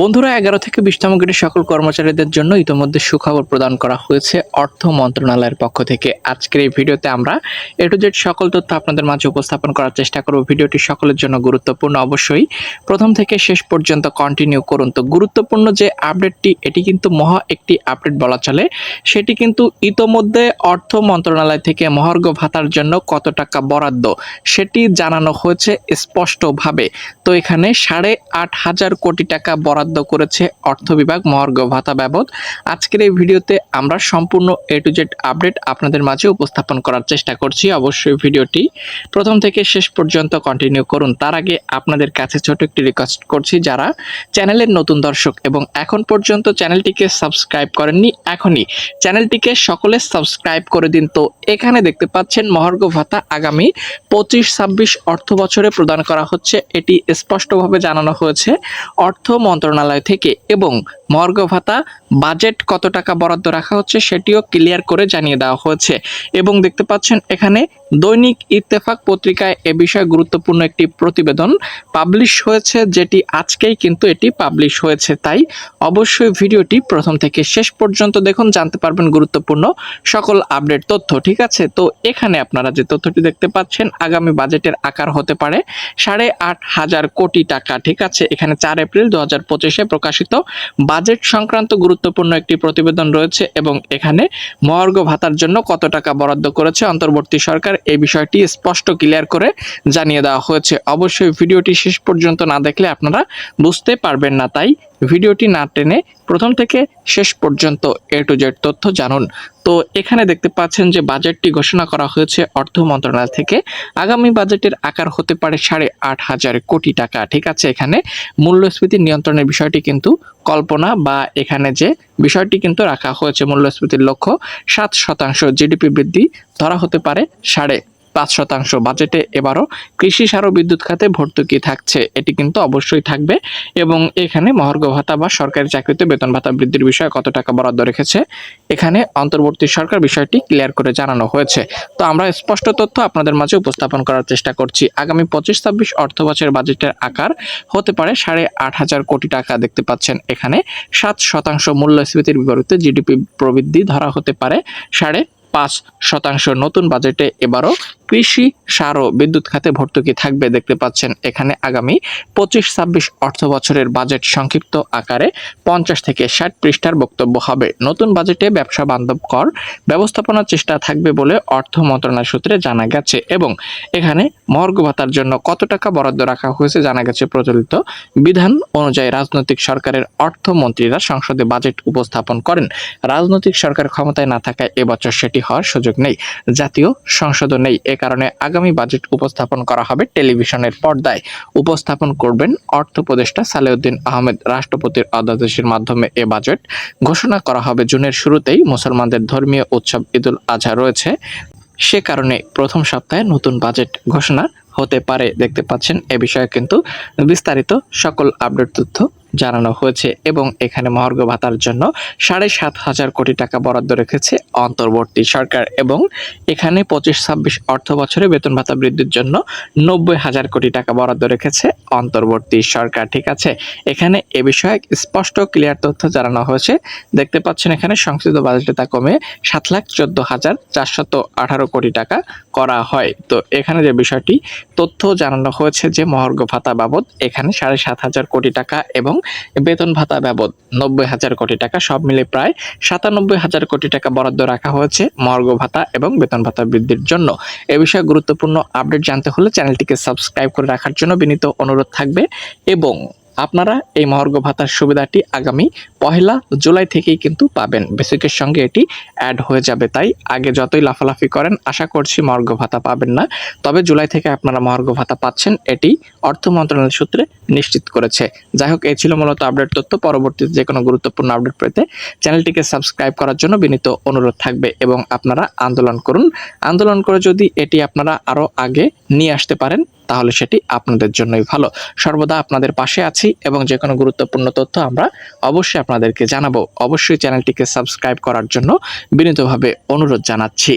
বন্ধুরা, এগারো থেকে বিশতম গ্রেডের সকল কর্মচারীদের জন্য ইতোমধ্যে সুখবর প্রদান করা হয়েছে অর্থ মন্ত্রণালয়ের পক্ষ থেকে। আজকের এই ভিডিওতে আমরা এ টু জেড সকল তথ্য আপনাদের মাঝে উপস্থাপন করার চেষ্টা করব। ভিডিওটি সকলের জন্য গুরুত্বপূর্ণ। অবশ্যই প্রথম থেকে শেষ পর্যন্ত কন্টিনিউ করুন। তো গুরুত্বপূর্ণ যে আপডেটটি এটি কিন্তু মহা একটি আপডেট বলা চলে। সেটি কিন্তু ইতোমধ্যে অর্থ মন্ত্রণালয় থেকে মহার্ঘ ভাতার জন্য কত টাকা বরাদ্দ, সেটি জানানো হয়েছে স্পষ্টভাবে। তো এখানে সাড়ে আট হাজার কোটি টাকা বরাদ্দ করেছে অর্থ বিভাগ মহার্ঘ ভাতা বাবদ। আজকের এই ভিডিওতে আমরা সম্পূর্ণ এ টু জেড আপডেট আপনাদের মাঝে উপস্থাপন করার চেষ্টা করছি। অবশ্যই ভিডিওটি প্রথম থেকে শেষ পর্যন্ত কন্টিনিউ করুন। তার আগে আপনাদের কাছে ছোট একটি রিকোয়েস্ট করছি যারা চ্যানেলের নতুন দর্শক এবং এখন পর্যন্ত চ্যানেলটিকে সাবস্ক্রাইব করেননি, এখনই চ্যানেলটিকে সকলে সাবস্ক্রাইব করে দিন। তো এখানে দেখতে পাচ্ছেন মহার্ঘ ভাতা আগামী পঁচিশ, ছাব্বিশ অর্থ বছরে প্রদান করা হচ্ছে। এটি স্পষ্টভাবে জানানো হয়েছে। অর্থ মন্ত্রণালয় থেকে এবং মর্গ ভাতা, বাজেট কত টাকা বরাদ্দ রাখা হচ্ছে সেটিও ক্লিয়ার করে জানিয়ে দেওয়া হয়েছে। এবং দেখতে পাচ্ছেন এখানে দৈনিক ইত্তেফাক পত্রিকায় এ বিষয়ে গুরুত্বপূর্ণ একটি প্রতিবেদন পাবলিশ হয়েছে, যেটি আজকেই কিন্তু এটি পাবলিশ হয়েছে। তাই অবশ্যই ভিডিওটি প্রথম থেকে শেষ পর্যন্ত দেখুন, জানতে পারবেন গুরুত্বপূর্ণ সকল আপডেট তথ্য, ঠিক আছে? তো এখানে আপনারা যে তথ্যটি দেখতে পাচ্ছেন, আগামী বাজেটের আকার হতে পারে সাড়ে আট হাজার কোটি টাকা, ঠিক আছে? এখানে চার এপ্রিল দু হাজার পঁচিশে প্রকাশিত বাজেট সংক্রান্ত গুরুত্বপূর্ণ একটি প্রতিবেদন রয়েছে এবং এখানে মহার্ঘ ভাতার জন্য কত টাকা বরাদ্দ করেছে অন্তর্বর্তী সরকার এই বিষয়টি স্পষ্ট ক্লিয়ার করে জানিয়ে দেওয়া হয়েছে। অবশ্যই ভিডিওটি শেষ পর্যন্ত না দেখলে আপনারা বুঝতে পারবেন না, তাই ভিডিওটি না টেনে প্রথম থেকে শেষ পর্যন্ত এ টু জেড তথ্য জানুন। তো এখানে দেখতে পাচ্ছেন যে বাজেটটি ঘোষণা করা হয়েছে অর্থ মন্ত্রণালয় থেকে। আগামী বাজেটের আকার হতে পারে সাড়ে আট হাজার কোটি টাকা। ঠিক আছে, এখানে মূল্যস্ফীতি নিয়ন্ত্রণের বিষয়টি কিন্তু কল্পনা বা এখানে যে বিষয়টি কিন্তু রাখা হয়েছে মূল্যস্ফীতির লক্ষ্য, সাত শতাংশ জিডিপি বৃদ্ধি ধরা হতে পারে সাড়ে পাঁচ শতাংশ বাজেটে এবারও কৃষি সার ও বিদ্যুৎ খাতে ভর্তুকি থাকছে। এটি কিন্তু অবশ্যই থাকবে এবং এখানে মহার্ঘ ভাতা বা সরকারি চাকরিতে বেতন ভাতা বৃদ্ধির বিষয়ে কত টাকা বরাদ্দ রেখেছে, এখানে অন্তর্বর্তী সরকার বিষয়টি ক্লিয়ার করে জানানো হয়েছে। তো আমরা স্পষ্ট তথ্য আপনাদের মাঝে উপস্থাপন করার চেষ্টা করছি। আগামী পঁচিশ ছাব্বিশ অর্থ বছরের বাজেটের আকার হতে পারে সাড়ে আট হাজার কোটি টাকা দেখতে পাচ্ছেন। এখানে সাত শতাংশ মূল্যস্ফীতির বিপরীতে জিডিপি প্রবৃদ্ধি ধরা হতে পারে সাড়ে পাঁচ শতাংশ নতুন বাজেটে এবারও কৃষি, সার ও বিদ্যুৎ খাতে ভর্তুকি থাকবে দেখতে পাচ্ছেন এখানে আগামী পঁচিশ, ছাব্বিশ অর্থ বছরের বাজেট সংক্ষিপ্ত আকারে পঞ্চাশ থেকে ষাট পৃষ্ঠার বক্তব্য হবে। নতুন বাজেটে ব্যবসা বান্ধব কর ব্যবস্থাপনার চেষ্টা থাকবে বলে অর্থ মন্ত্রণালয় সূত্রে জানা গেছে এবং এখানে মর্গ ভাতার জন্য কত টাকা বরাদ্দ রাখা হয়েছে জানা গেছে প্রচলিত বিধান অনুযায়ী রাজনৈতিক সরকারের অর্থমন্ত্রীরা সংসদে বাজেট উপস্থাপন করেন। রাজনৈতিক সরকার ক্ষমতায় না থাকায় এবছর সেটি হওয়ার সুযোগ নেই। জাতীয় সংসদও নেই। এ কারণে আগামী বাজেট উপস্থাপন করা হবে টেলিভিশনের পর্দায়। উপস্থাপন করবেন অর্থ উপদেষ্টা সালেউদ্দিন আহমেদ। রাষ্ট্রপতির অধ্যাদেশের মাধ্যমে এ বাজেট ঘোষণা করা হবে। জুনের শুরুতেই মুসলমানদের ধর্মীয় উৎসব ঈদুল আজহা রয়েছে। সে কারণে প্রথম সপ্তাহে নতুন বাজেট ঘোষণা হতে পারে। দেখতে পাচ্ছেন এ বিষয়ে কিন্তু বিস্তারিত সকল আপডেট তথ্য জানানো হয়েছে এবং এখানে মহার্ঘ ভাতার জন্য সাড়ে সাত হাজার কোটি টাকা বরাদ্দ রেখেছে অন্তর্বর্তী সরকার এবং এখানে পঁচিশ ছাব্বিশ অর্থ বছরে বেতন ভাতা বৃদ্ধির জন্য নব্বই হাজার কোটি টাকা বরাদ্দ রেখেছে অন্তর্বর্তী সরকার। ঠিক আছে, এখানে এ বিষয়ে স্পষ্ট ক্লিয়ার তথ্য জানানো হয়েছে। দেখতে পাচ্ছেন এখানে সংসদীয় বাজেটে তা কমে সাত লাখ চোদ্দ হাজার চারশত আঠারো কোটি টাকা করা হয়। তো এখানে যে বিষয়টি, তথ্য জানানো হয়েছে যে মহার্ঘ ভাতা বাবদ এখানে সাড়ে সাত হাজার কোটি টাকা এবং বেতন ভাতা বাবদ নব্বই হাজার কোটি টাকা, সব মিলে প্রায় সাতানব্বই হাজার কোটি টাকা বরাদ্দ রাখা হয়েছে মর্গ ভাতা এবং বেতন ভাতা বৃদ্ধির জন্য। এ বিষয়ে গুরুত্বপূর্ণ আপডেট জানতে হলে চ্যানেলটিকে সাবস্ক্রাইব করে রাখার জন্য বিনীত অনুরোধ থাকবে এবং আপনারা এই মহার্ঘ ভাতার সুবিধাটি আগামী পহেলা জুলাই থেকেই কিন্তু পাবেন। বেসিকের সঙ্গে এটি অ্যাড হয়ে যাবে। তাই আগে যতই লাফালাফি করেন, আশা করছি মহার্ঘ ভাতা পাবেন না। তবে জুলাই থেকে আপনারা মহার্ঘ ভাতা পাচ্ছেন, এটি অর্থ মন্ত্রণালয় সূত্রে নিশ্চিত করেছে। যাই হোক, এই ছিল মূলত আপডেট তথ্য। পরবর্তীতে যে কোনো গুরুত্বপূর্ণ আপডেট পেতে চ্যানেলটিকে সাবস্ক্রাইব করার জন্য বিনীত অনুরোধ থাকবে এবং আপনারা আন্দোলন করুন। আন্দোলন করে যদি এটি আপনারা আরও আগে নিয়ে আসতে পারেন তাহলে সেটি আপনাদের জন্যই ভালো। সর্বদা আপনাদের পাশে আছি এবং যে কোনো গুরুত্বপূর্ণ তথ্য আমরা অবশ্যই আপনাদেরকে জানাব। অবশ্যই চ্যানেলটিকে সাবস্ক্রাইব করার জন্য বিনীতভাবে অনুরোধ জানাচ্ছি।